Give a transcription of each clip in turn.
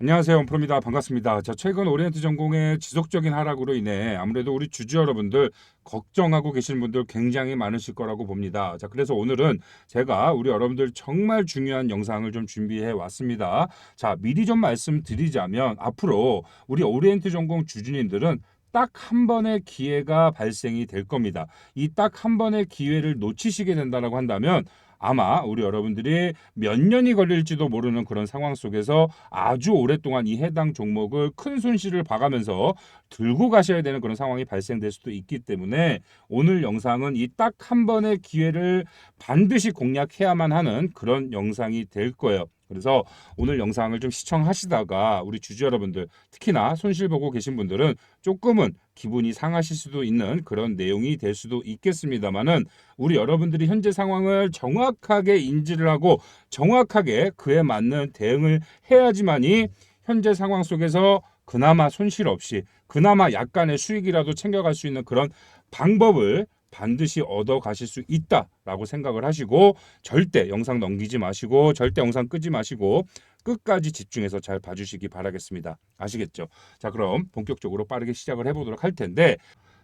안녕하세요. 원프로입니다. 반갑습니다. 자, 최근 오리엔트 전공의 지속적인 하락으로 인해 아무래도 우리 주주 여러분들 걱정하고 계신 분들 굉장히 많으실 거라고 봅니다. 자, 그래서 오늘은 제가 우리 여러분들 정말 중요한 영상을 좀 준비해 왔습니다. 자, 미리 좀 말씀드리자면 앞으로 우리 오리엔트 전공 주주님들은 딱한 번의 기회가 발생이 될 겁니다. 이 딱 한 번의 기회를 놓치시게 된다라고 한다면 아마 우리 여러분들이 몇 년이 걸릴지도 모르는 그런 상황 속에서 아주 오랫동안 이 해당 종목을 큰 손실을 봐가면서 들고 가셔야 되는 그런 상황이 발생될 수도 있기 때문에 오늘 영상은 이 딱 한 번의 기회를 반드시 공략해야만 하는 그런 영상이 될 거예요. 그래서 오늘 영상을 좀 시청하시다가 우리 주주 여러분들 특히나 손실 보고 계신 분들은 조금은 기분이 상하실 수도 있는 그런 내용이 될 수도 있겠습니다만은 우리 여러분들이 현재 상황을 정확하게 인지를 하고 정확하게 그에 맞는 대응을 해야지만이 현재 상황 속에서 그나마 손실 없이 그나마 약간의 수익이라도 챙겨갈 수 있는 그런 방법을 반드시 얻어 가실 수 있다라고 생각을 하시고 절대 영상 넘기지 마시고 절대 영상 끄지 마시고 끝까지 집중해서 잘 봐주시기 바라겠습니다. 아시겠죠? 자 그럼 본격적으로 빠르게 시작을 해보도록 할 텐데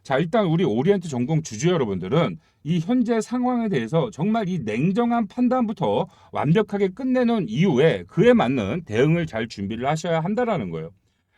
자 일단 우리 오리엔트 전공 주주 여러분들은 이 현재 상황에 대해서 정말 이 냉정한 판단부터 완벽하게 끝내놓은 이후에 그에 맞는 대응을 잘 준비를 하셔야 한다라는 거예요.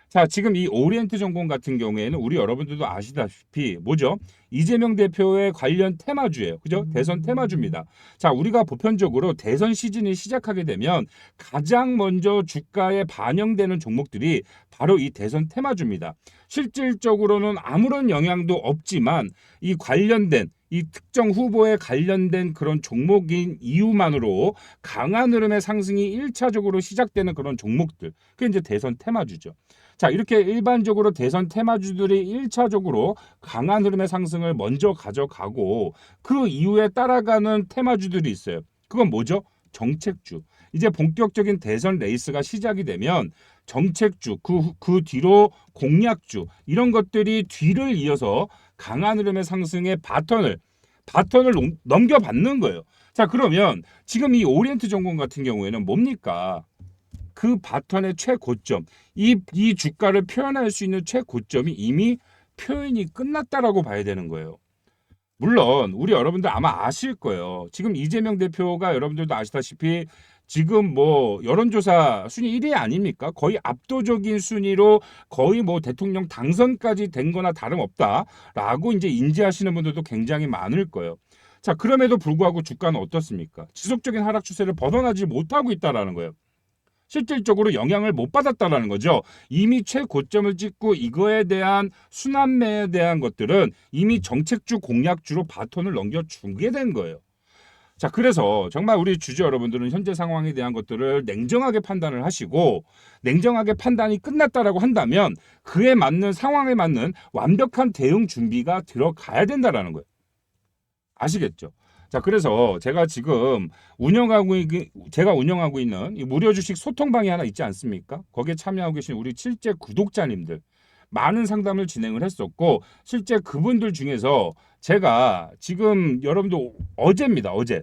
자, 지금 이 오리엔트 전공 같은 경우에는 우리 여러분들도 아시다시피 뭐죠? 이재명 대표의 관련 테마주예요. 그죠? 대선 테마주입니다. 자, 우리가 보편적으로 대선 시즌이 시작하게 되면 가장 먼저 주가에 반영되는 종목들이 바로 이 대선 테마주입니다. 실질적으로는 아무런 영향도 없지만 이 관련된 이 특정 후보에 관련된 그런 종목인 이유만으로 강한 흐름의 상승이 일차적으로 시작되는 그런 종목들. 그게 이제 대선 테마주죠. 자, 이렇게 일반적으로 대선 테마주들이 일차적으로 강한 흐름의 상승을 먼저 가져가고 그 이후에 따라가는 테마주들이 있어요. 그건 뭐죠? 정책주. 이제 본격적인 대선 레이스가 시작이 되면 정책주, 그, 그 뒤로 공약주, 이런 것들이 뒤를 이어서 강한 흐름의 상승의 바턴을, 바턴을 넘- 넘겨받는 거예요. 자, 그러면 지금 이 오리엔트 전공 같은 경우에는 뭡니까? 그 바턴의 최고점, 이, 이 주가를 표현할 수 있는 최고점이 이미 표현이 끝났다라고 봐야 되는 거예요. 물론 우리 여러분들 아마 아실 거예요. 지금 이재명 대표가 여러분들도 아시다시피 지금 뭐 여론조사 순위 1위 아닙니까? 거의 압도적인 순위로 거의 뭐 대통령 당선까지 된 거나 다름없다라고 이제 인지하시는 분들도 굉장히 많을 거예요. 자, 그럼에도 불구하고 주가는 어떻습니까? 지속적인 하락 추세를 벗어나지 못하고 있다라는 거예요. 실질적으로 영향을 못 받았다라는 거죠. 이미 최고점을 찍고 이거에 대한 순환매에 대한 것들은 이미 정책주 공약주로 바톤을 넘겨주게 된 거예요. 자, 그래서 정말 우리 주주 여러분들은 현재 상황에 대한 것들을 냉정하게 판단을 하시고 냉정하게 판단이 끝났다라고 한다면 그에 맞는 상황에 맞는 완벽한 대응 준비가 들어가야 된다라는 거예요. 아시겠죠? 자, 그래서 제가 지금 운영하고 있, 제가 운영하고 있는 이 무료 주식 소통방이 하나 있지 않습니까? 거기에 참여하고 계신 우리 실제 구독자님들 많은 상담을 진행을 했었고 실제 그분들 중에서 제가 지금 여러분도 어제입니다. 어제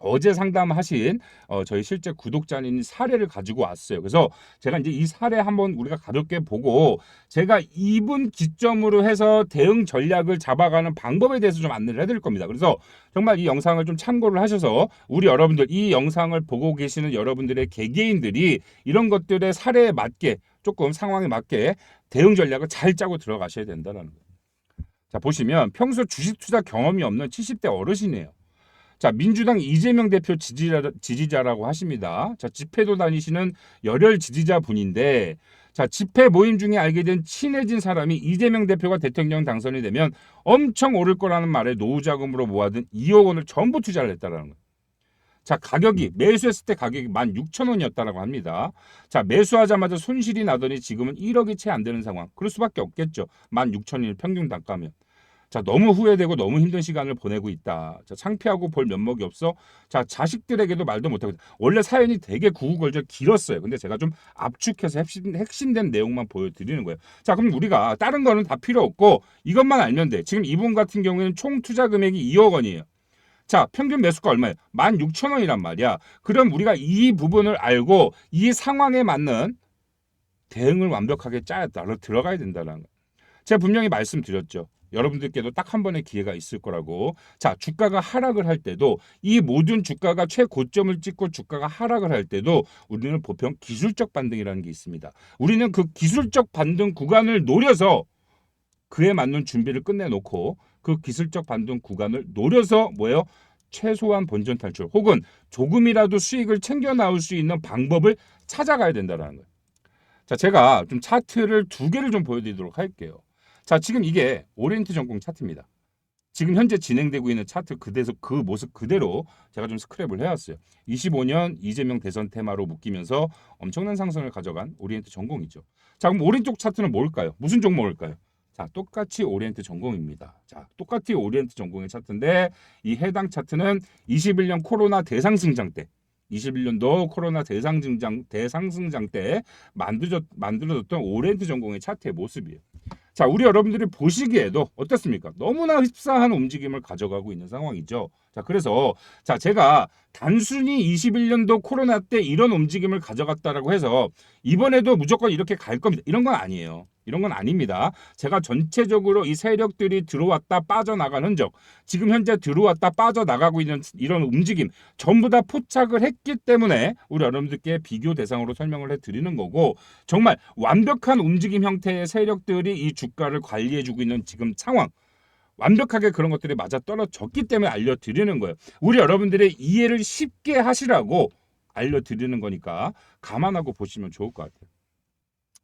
어제 상담하신 어, 저희 실제 구독자님 사례를 가지고 왔어요. 그래서 제가 이제 이 사례 한번 우리가 가볍게 보고 제가 이분 기점으로 해서 대응 전략을 잡아가는 방법에 대해서 좀 안내를 해드릴 겁니다. 그래서 정말 이 영상을 좀 참고를 하셔서 우리 여러분들 이 영상을 보고 계시는 여러분들의 개개인들이 이런 것들의 사례에 맞게 조금 상황에 맞게 대응 전략을 잘 짜고 들어가셔야 된다는 거예요. 자 보시면 평소 주식 투자 경험이 없는 70대 어르신이에요. 자, 민주당 이재명 대표 지지자, 지지자 라고 하십니다. 자, 집회도 다니시는 열혈 지지자 분인데, 자, 집회 모임 중에 알게 된 친해진 사람이 이재명 대표가 대통령 당선이 되면 엄청 오를 거라는 말에 노후 자금으로 모아둔 2억 원을 전부 투자를 했다라는 거예요. 자, 가격이 매수했을 때 가격이 16,000원이었다라고 합니다. 자, 매수하자마자 손실이 나더니 지금은 1억이 채 안 되는 상황. 그럴 수밖에 없겠죠. 16,000원 평균 단가면. 자, 너무 후회되고 너무 힘든 시간을 보내고 있다. 자, 창피하고 볼 면목이 없어. 자, 자식들에게도 말도 못하고. 원래 사연이 되게 구구걸절 길었어요. 근데 제가 좀 압축해서 핵심, 핵심된 내용만 보여드리는 거예요. 자, 그럼 우리가 다른 거는 다 필요 없고 이것만 알면 돼. 지금 이분 같은 경우에는 총 투자 금액이 2억 원이에요. 자, 평균 매수가 얼마예요? 16,000원이란 말이야. 그럼 우리가 이 부분을 알고 이 상황에 맞는 대응을 완벽하게 짜야 따라 들어가야 된다는 거. 제가 분명히 말씀드렸죠. 여러분들께도 딱 한 번의 기회가 있을 거라고. 자, 주가가 하락을 할 때도 이 모든 주가가 최고점을 찍고 주가가 하락을 할 때도 우리는 보편 기술적 반등이라는 게 있습니다. 우리는 그 기술적 반등 구간을 노려서 그에 맞는 준비를 끝내놓고 그 기술적 반등 구간을 노려서 뭐예요? 최소한 본전 탈출 혹은 조금이라도 수익을 챙겨 나올 수 있는 방법을 찾아가야 된다는 거예요. 자, 제가 좀 차트를 두 개를 좀 보여드리도록 할게요. 자, 지금 이게 오리엔트 전공 차트입니다. 지금 현재 진행되고 있는 차트 그대로 그 모습 그대로 제가 좀 스크랩을 해왔어요. 25년 이재명 대선 테마로 묶이면서 엄청난 상승을 가져간 오리엔트 전공이죠. 자, 그럼 오른쪽 차트는 뭘까요? 무슨 종목일까요? 자, 똑같이 오리엔트 전공입니다. 자, 똑같이 오리엔트 전공의 차트인데 이 해당 차트는 21년 코로나 대상승장 때 21년도 코로나 대상승장 대상승장 때 만들어졌 만들어졌던 오리엔트 전공의 차트의 모습이에요. 자, 우리 여러분들이 보시기에도 어떻습니까? 너무나 흡사한 움직임을 가져가고 있는 상황이죠. 자, 그래서 자, 제가 단순히 21년도 코로나 때 이런 움직임을 가져갔다라고 해서 이번에도 무조건 이렇게 갈 겁니다. 이런 건 아니에요. 이런 건 아닙니다. 제가 전체적으로 이 세력들이 들어왔다 빠져나간 흔적, 지금 현재 들어왔다 빠져나가고 있는 이런 움직임 전부 다 포착을 했기 때문에 우리 여러분들께 비교 대상으로 설명을 해드리는 거고 정말 완벽한 움직임 형태의 세력들이 이 주가를 관리해주고 있는 지금 상황 완벽하게 그런 것들이 맞아 떨어졌기 때문에 알려드리는 거예요. 우리 여러분들의 이해를 쉽게 하시라고 알려드리는 거니까 감안하고 보시면 좋을 것 같아요.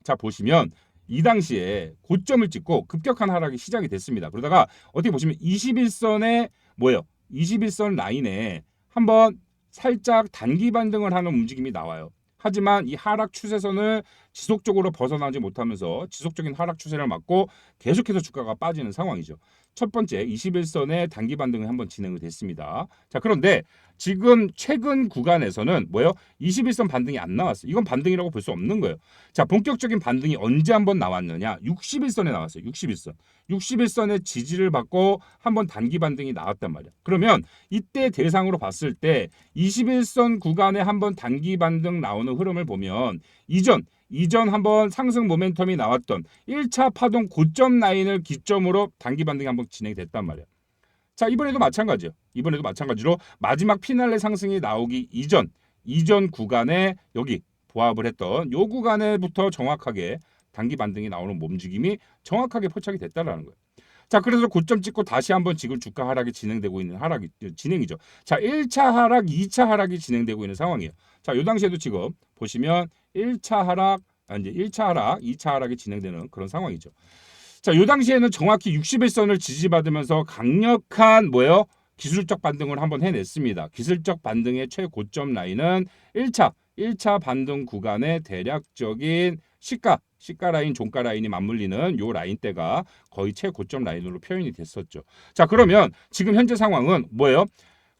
자 보시면 이 당시에 고점을 찍고 급격한 하락이 시작이 됐습니다. 그러다가 어떻게 보시면 21선에 뭐예요? 21선 라인에 한번 살짝 단기 반등을 하는 움직임이 나와요. 하지만 이 하락 추세선을 지속적으로 벗어나지 못하면서 지속적인 하락 추세를 맞고 계속해서 주가가 빠지는 상황이죠. 첫 번째 21선의 단기 반등이 한번 진행이 됐습니다. 자 그런데 지금 최근 구간에서는 뭐예요? 21선 반등이 안 나왔어요. 이건 반등이라고 볼 수 없는 거예요. 자 본격적인 반등이 언제 한번 나왔느냐? 61선에 나왔어요. 61선. 61선의 지지를 받고 한번 단기 반등이 나왔단 말이야. 그러면 이때 대상으로 봤을 때 21선 구간에 한번 단기 반등 나오는 흐름을 보면 이전 이전 한번 상승 모멘텀이 나왔던 1차 파동 고점 라인을 기점으로 단기 반등이 한번 진행이 됐단 말이야. 자, 이번에도 마찬가지요. 이번에도 마찬가지로 마지막 피날레 상승이 나오기 이전 이전 구간에 여기 보합을 했던 요 구간에부터 정확하게 단기 반등이 나오는 움직임이 정확하게 포착이 됐다라는 거예요. 자, 그래서 고점 찍고 다시 한번 지금 주가 하락이 진행되고 있는 하락이 진행이죠. 자, 1차 하락, 2차 하락이 진행되고 있는 상황이에요. 자, 요 당시에도 지금 보시면 1차 하락, 아, 이제 1차 하락, 2차 하락이 진행되는 그런 상황이죠. 자, 요 당시에는 정확히 61선을 지지받으면서 강력한 뭐예요? 기술적 반등을 한번 해냈습니다. 기술적 반등의 최고점 라인은 1차, 1차 반등 구간의 대략적인 시가, 시가 라인, 종가 라인이 맞물리는 요 라인대가 거의 최고점 라인으로 표현이 됐었죠. 자, 그러면 지금 현재 상황은 뭐예요?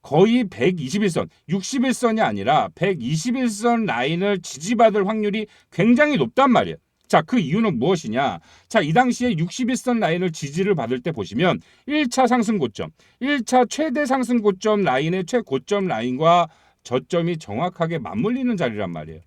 거의 121선, 61선이 아니라 121선 라인을 지지받을 확률이 굉장히 높단 말이에요. 자, 그 이유는 무엇이냐? 자, 이 당시에 61선 라인을 지지를 받을 때 보시면 1차 상승 고점, 1차 최대 상승 고점 라인의 최고점 라인과 저점이 정확하게 맞물리는 자리란 말이에요.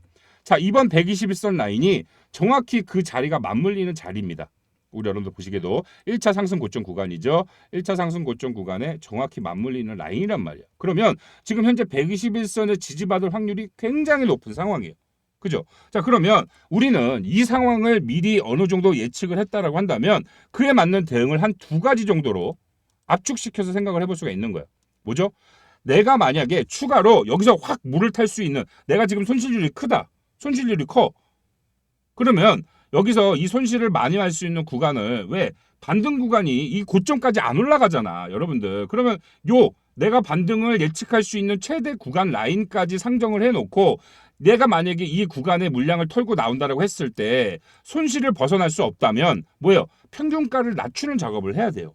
자, 이번 121선 라인이 정확히 그 자리가 맞물리는 자리입니다. 우리 여러분들 보시기에도 1차 상승 고점 구간이죠. 1차 상승 고점 구간에 정확히 맞물리는 라인이란 말이에요. 그러면 지금 현재 121선을 지지받을 확률이 굉장히 높은 상황이에요. 그죠? 자, 그러면 우리는 이 상황을 미리 어느 정도 예측을 했다라고 한다면 그에 맞는 대응을 한 두 가지 정도로 압축시켜서 생각을 해볼 수가 있는 거예요. 뭐죠? 내가 만약에 추가로 여기서 확 물을 탈 수 있는 내가 지금 손실률이 크다. 손실률이 커. 그러면 여기서 이 손실을 많이 할 수 있는 구간을 왜 반등 구간이 이 고점까지 안 올라가잖아, 여러분들. 그러면 요 내가 반등을 예측할 수 있는 최대 구간 라인까지 상정을 해놓고 내가 만약에 이 구간의 물량을 털고 나온다라고 했을 때 손실을 벗어날 수 없다면 뭐예요? 평균가를 낮추는 작업을 해야 돼요.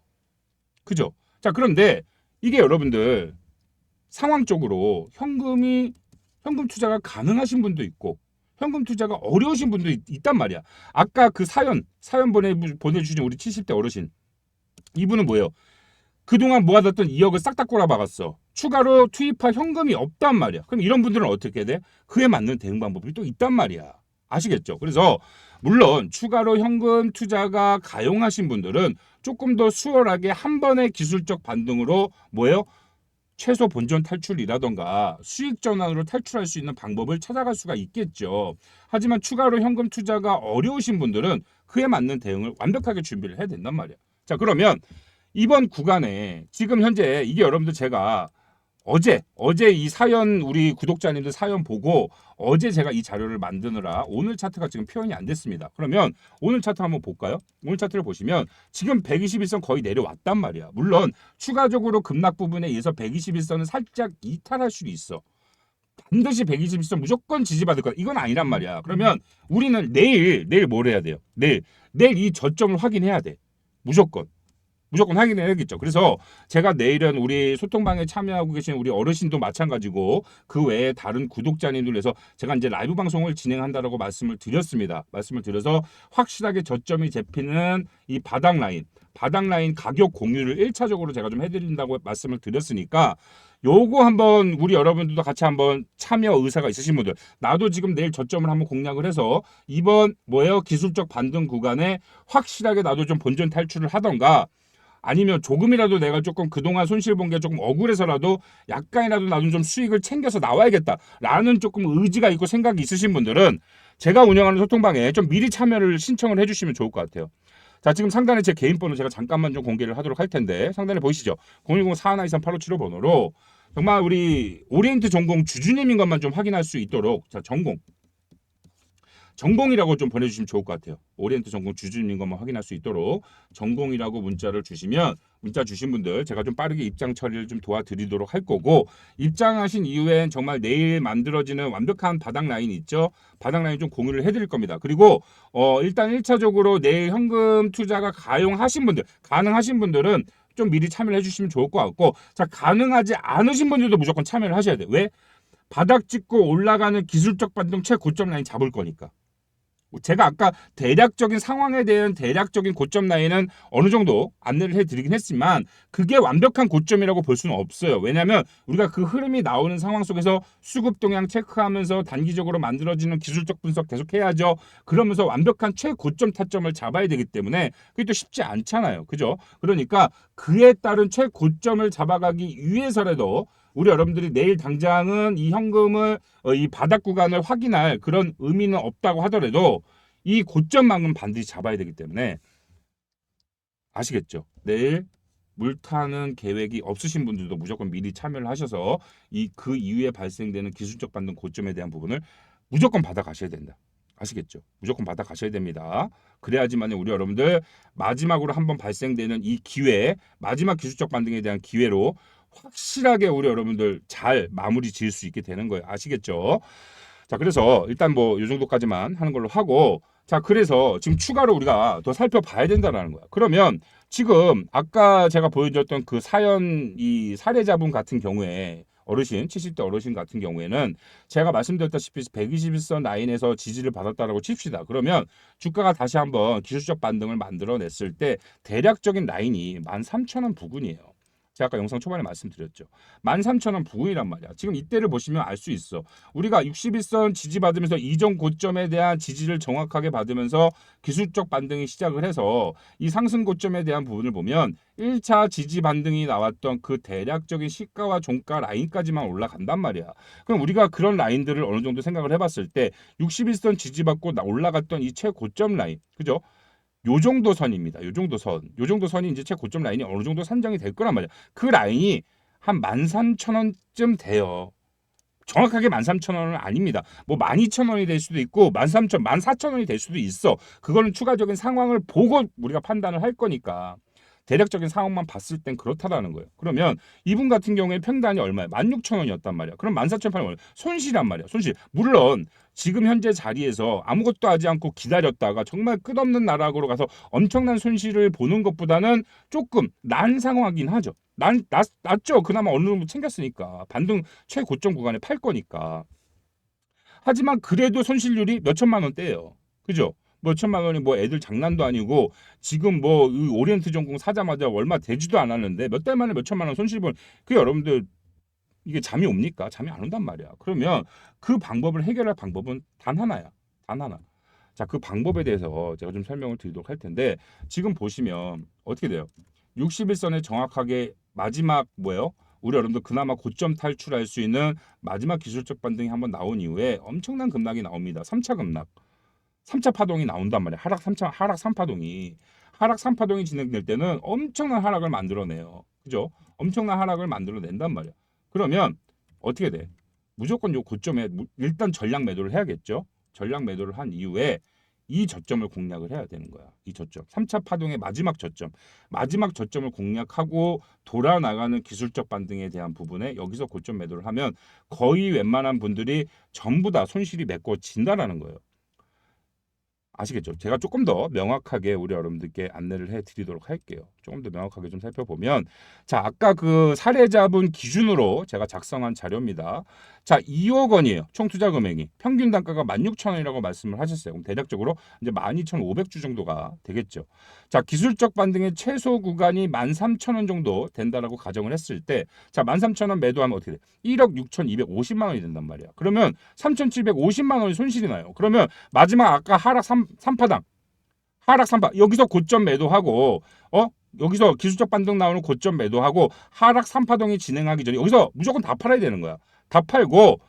그죠? 자, 그런데 이게 여러분들 상황적으로 현금이 현금 투자가 가능하신 분도 있고 현금 투자가 어려우신 분도 있, 있단 말이야. 아까 그 사연 사연 보내 보내주신 우리 70대 어르신 이분은 뭐예요? 그동안 모아뒀던 2억을 싹 다 꼬라박았어. 추가로 투입할 현금이 없단 말이야. 그럼 이런 분들은 어떻게 돼? 그에 맞는 대응 방법이 또 있단 말이야. 아시겠죠? 그래서 물론 추가로 현금 투자가 가용하신 분들은 조금 더 수월하게 한 번의 기술적 반등으로 뭐예요? 최소 본전 탈출이라던가 수익 전환으로 탈출할 수 있는 방법을 찾아갈 수가 있겠죠. 하지만 추가로 현금 투자가 어려우신 분들은 그에 맞는 대응을 완벽하게 준비를 해야 된단 말이야. 자, 그러면 이번 구간에 지금 현재 이게 여러분들 제가 어제 어제 이 사연 우리 구독자님들 사연 보고 어제 제가 이 자료를 만드느라 오늘 차트가 지금 표현이 안 됐습니다. 그러면 오늘 차트 한번 볼까요? 오늘 차트를 보시면 지금 121선 거의 내려왔단 말이야. 물론 추가적으로 급락 부분에 의해서 121선은 살짝 이탈할 수도 있어. 반드시 121선 무조건 지지받을 거야. 이건 아니란 말이야. 그러면 우리는 내일 내일 뭘 해야 돼요? 내일 내일 이 저점을 확인해야 돼. 무조건. 무조건 확인해야겠죠. 그래서 제가 내일은 우리 소통방에 참여하고 계신 우리 어르신도 마찬가지고 그 외에 다른 구독자님들 위해서 제가 이제 라이브 방송을 진행한다라고 말씀을 드렸습니다. 말씀을 드려서 확실하게 저점이 잡히는 이 바닥 라인, 바닥 라인 가격 공유를 1차적으로 제가 좀 해드린다고 말씀을 드렸으니까 요거 한번 우리 여러분들도 같이 한번 참여 의사가 있으신 분들 나도 지금 내일 저점을 한번 공략을 해서 이번 뭐예요 기술적 반등 구간에 확실하게 나도 좀 본전 탈출을 하던가 아니면 조금이라도 내가 조금 그동안 손실 본 게 조금 억울해서라도 약간이라도 나도 좀 수익을 챙겨서 나와야겠다라는 조금 의지가 있고 생각이 있으신 분들은 제가 운영하는 소통방에 좀 미리 참여를 신청을 해주시면 좋을 것 같아요. 자 지금 상단에 제 개인 번호 제가 잠깐만 좀 공개를 하도록 할 텐데 상단에 보이시죠? 010-4123-8575 번호로 정말 우리 오리엔트 전공 주주님인 것만 좀 확인할 수 있도록 자 전공 전공이라고 좀 보내주시면 좋을 것 같아요. 오리엔트 전공 주주님 것만 확인할 수 있도록 전공이라고 문자를 주시면 문자 주신 분들 제가 좀 빠르게 입장 처리를 좀 도와드리도록 할 거고 입장하신 이후엔 정말 내일 만들어지는 완벽한 바닥 라인 있죠. 바닥 라인 좀 공유를 해드릴 겁니다. 그리고 어 일단 1차적으로 내일 현금 투자가 가용하신 분들 가능하신 분들은 좀 미리 참여를 해주시면 좋을 것 같고 자 가능하지 않으신 분들도 무조건 참여를 하셔야 돼요. 왜? 바닥 찍고 올라가는 기술적 반등 최고점 라인 잡을 거니까. 제가 아까 대략적인 상황에 대한 대략적인 고점 라인은 어느 정도 안내를 해드리긴 했지만 그게 완벽한 고점이라고 볼 수는 없어요. 왜냐하면 우리가 그 흐름이 나오는 상황 속에서 수급 동향 체크하면서 단기적으로 만들어지는 기술적 분석 계속 해야죠. 그러면서 완벽한 최고점 타점을 잡아야 되기 때문에 그게 또 쉽지 않잖아요. 그죠? 그러니까 그에 따른 최고점을 잡아가기 위해서라도 우리 여러분들이 내일 당장은 이 현금을 어, 이 바닥 구간을 확인할 그런 의미는 없다고 하더라도 이 고점만큼 반드시 잡아야 되기 때문에 아시겠죠? 내일 물 타는 계획이 없으신 분들도 무조건 미리 참여를 하셔서 이 그 이후에 발생되는 기술적 반등 고점에 대한 부분을 무조건 받아 가셔야 된다. 아시겠죠? 무조건 받아 가셔야 됩니다. 그래야지만 우리 여러분들 마지막으로 한번 발생되는 이 기회, 마지막 기술적 반등에 대한 기회로 확실하게 우리 여러분들 잘 마무리 지을 수 있게 되는 거예요. 아시겠죠? 자, 그래서 일단 뭐 이 정도까지만 하는 걸로 하고 자, 그래서 지금 추가로 우리가 더 살펴봐야 된다는 거야. 그러면 지금 아까 제가 보여줬던 그 사연 이 사례자분 같은 경우에 어르신 70대 어르신 같은 경우에는 제가 말씀드렸다시피 121선 라인에서 지지를 받았다라고 칩시다. 그러면 주가가 다시 한번 기술적 반등을 만들어냈을 때 대략적인 라인이 13,000원 부근이에요. 제가 아까 영상 초반에 말씀드렸죠. 13,000원 부근이란 말이야. 지금 이때를 보시면 알 수 있어. 우리가 61선 지지받으면서 이전 고점에 대한 지지를 정확하게 받으면서 기술적 반등이 시작을 해서 이 상승 고점에 대한 부분을 보면 1차 지지 반등이 나왔던 그 대략적인 시가와 종가 라인까지만 올라간단 말이야. 그럼 우리가 그런 라인들을 어느 정도 생각을 해봤을 때 61선 지지받고 올라갔던 이 최고점 라인, 그죠? 요 정도 선입니다. 요 정도 선. 요 정도 선이 이제 최고점 라인이 어느 정도 산정이 될 거란 말이야. 그 라인이 한 13,000원쯤 돼요. 정확하게 13,000원은 아닙니다. 뭐 12,000원이 될 수도 있고 13,000, 14,000원이 될 수도 있어. 그거는 추가적인 상황을 보고 우리가 판단을 할 거니까. 대략적인 상황만 봤을 땐 그렇다라는 거예요. 그러면 이분 같은 경우에 평단이 얼마야? 16,000원이었단 말이야. 그럼 14,800원 손실이란 말이야. 손실. 물론 지금 현재 자리에서 아무것도 하지 않고 기다렸다가 정말 끝없는 나락으로 가서 엄청난 손실을 보는 것보다는 조금 난 상황이긴 하죠. 난 낫, 낫죠. 그나마 어느 정도 챙겼으니까. 반등 최고점 구간에 팔 거니까. 하지만 그래도 손실률이 몇 천만 원대예요. 그죠? 뭐 천만 원이 뭐 애들 장난도 아니고 지금 뭐 오리엔트 전공 사자마자 얼마 되지도 않았는데 몇 달 만에 몇 천만 원 손실 본 그 여러분들 이게 잠이 옵니까? 잠이 안 온단 말이야. 그러면 그 방법을 해결할 방법은 단 하나야. 단 하나. 자, 그 방법에 대해서 제가 좀 설명을 드리도록 할 텐데 지금 보시면 어떻게 돼요? 61선에 정확하게 마지막 뭐예요? 우리 여러분들 그나마 고점 탈출할 수 있는 마지막 기술적 반등이 한번 나온 이후에 엄청난 급락이 나옵니다. 3차 급락. 3차 파동이 나온단 말이에요. 하락 3차 하락 3파동이 하락 3파동이 진행될 때는 엄청난 하락을 만들어내요. 그죠? 엄청난 하락을 만들어낸단 말이야. 그러면 어떻게 돼? 무조건 요 고점에 무- 일단 전량 매도를 해야겠죠. 전량 매도를 한 이후에 이 저점을 공략을 해야 되는 거야. 이 저점. 3차 파동의 마지막 저점. 마지막 저점을 공략하고 돌아 나가는 기술적 반등에 대한 부분에 여기서 고점 매도를 하면 거의 웬만한 분들이 전부 다 손실이 메꿔진다라는 거예요. 아시겠죠? 제가 조금 더 명확하게 우리 여러분들께 안내를 해 드리도록 할게요. 조금 더 명확하게 좀 살펴보면 자, 아까 그 사례자분 기준으로 제가 작성한 자료입니다. 자, 2억 원이에요. 총 투자 금액이. 평균 단가가 16,000원이라고 말씀을 하셨어요. 그럼 대략적으로 이제 12,500주 정도가 되겠죠. 자, 기술적 반등의 최소 구간이 13,000원 정도 된다라고 가정을 했을 때 자, 13,000원 매도하면 어떻게 돼? 1억 6,250만 원이 된단 말이야. 그러면 3,750만 원이 손실이 나요. 그러면 마지막 아까 하락 3, 삼파당 하락 3파 여기서 고점 매도하고 어? 여기서 기술적 반등 나오는 고점 매도하고 하락 3파동이 진행하기 전에 여기서 무조건 다 팔아야 되는 거야. 다 팔고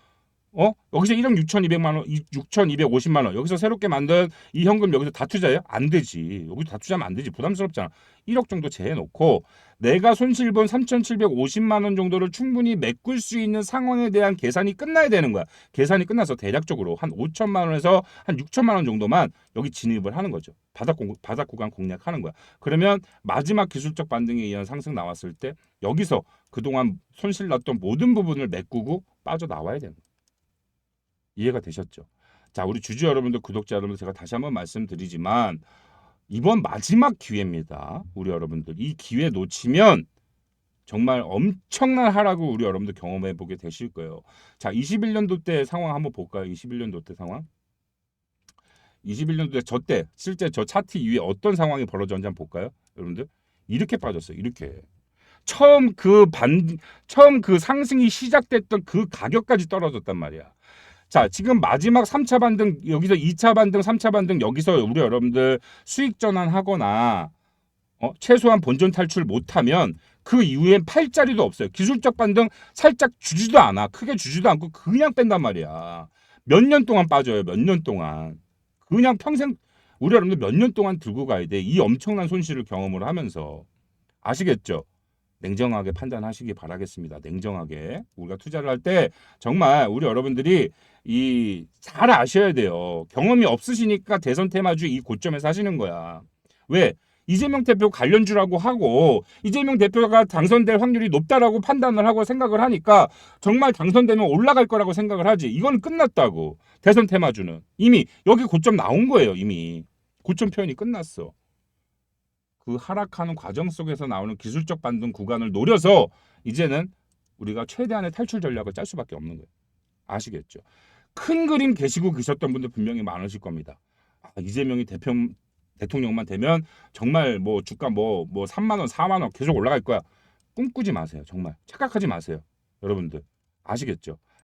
어? 여기서 1억 6,200만 원, 6,250만 원. 여기서 새롭게 만든 이 현금 여기서 다 투자해요? 안 되지. 여기서 다 투자하면 안 되지. 부담스럽잖아. 1억 정도 제해 놓고 내가 손실 본 3,750만 원 정도를 충분히 메꿀 수 있는 상황에 대한 계산이 끝나야 되는 거야. 계산이 끝나서 대략적으로 한 5천만 원에서 한 6천만 원 정도만 여기 진입을 하는 거죠. 바닥 공, 바닥 구간 공략하는 거야. 그러면 마지막 기술적 반등에 의한 상승 나왔을 때 여기서 그동안 손실 났던 모든 부분을 메꾸고 빠져나와야 되는 거야. 이해가 되셨죠? 자, 우리 주주 여러분들, 구독자 여러분들 제가 다시 한번 말씀드리지만 이번 마지막 기회입니다. 우리 여러분들 이 기회 놓치면 정말 엄청난 하락을 우리 여러분들 경험해 보게 되실 거예요. 자, 21년도 때 상황 한번 볼까요? 21년도 때 상황. 21년도 때 저 때 실제 저 차트 위에 어떤 상황이 벌어졌는지 한번 볼까요? 여러분들 이렇게 빠졌어요. 이렇게 처음 그 반 처음 그 상승이 시작됐던 그 가격까지 떨어졌단 말이야. 자, 지금 마지막 3차 반등 여기서 2차 반등, 3차 반등 여기서 우리 여러분들 수익 전환하거나 어, 최소한 본전 탈출 못하면 그 이후엔 팔자리도 없어요. 기술적 반등 살짝 주지도 않아. 크게 주지도 않고 그냥 뺀단 말이야. 몇 년 동안 빠져요. 몇 년 동안. 그냥 평생 우리 여러분들 몇 년 동안 들고 가야 돼. 이 엄청난 손실을 경험을 하면서 아시겠죠? 냉정하게 판단하시기 바라겠습니다. 냉정하게 우리가 투자를 할 때 정말 우리 여러분들이 이 잘 아셔야 돼요. 경험이 없으시니까 대선 테마주 이 고점에서 하시는 거야. 왜? 이재명 대표 관련주라고 하고 이재명 대표가 당선될 확률이 높다라고 판단을 하고 생각을 하니까 정말 당선되면 올라갈 거라고 생각을 하지. 이건 끝났다고. 대선 테마주는 이미 여기 고점 나온 거예요. 이미 고점 표현이 끝났어. 그 하락하는 과정 속에서 나오는 기술적 반등 구간을 노려서 이제는 우리가 최대한의 탈출 전략을 짤 수밖에 없는 거예요. 아시겠죠? 큰 그림 계시고 계셨던 분들 분명히 많으실 겁니다. 아, 이재명이 대표 대통령만 되면 정말 뭐 주가 뭐뭐 3만 원, 4만 원 계속 올라갈 거야. 꿈꾸지 마세요. 정말 착각하지 마세요. 여러분들 아시겠죠?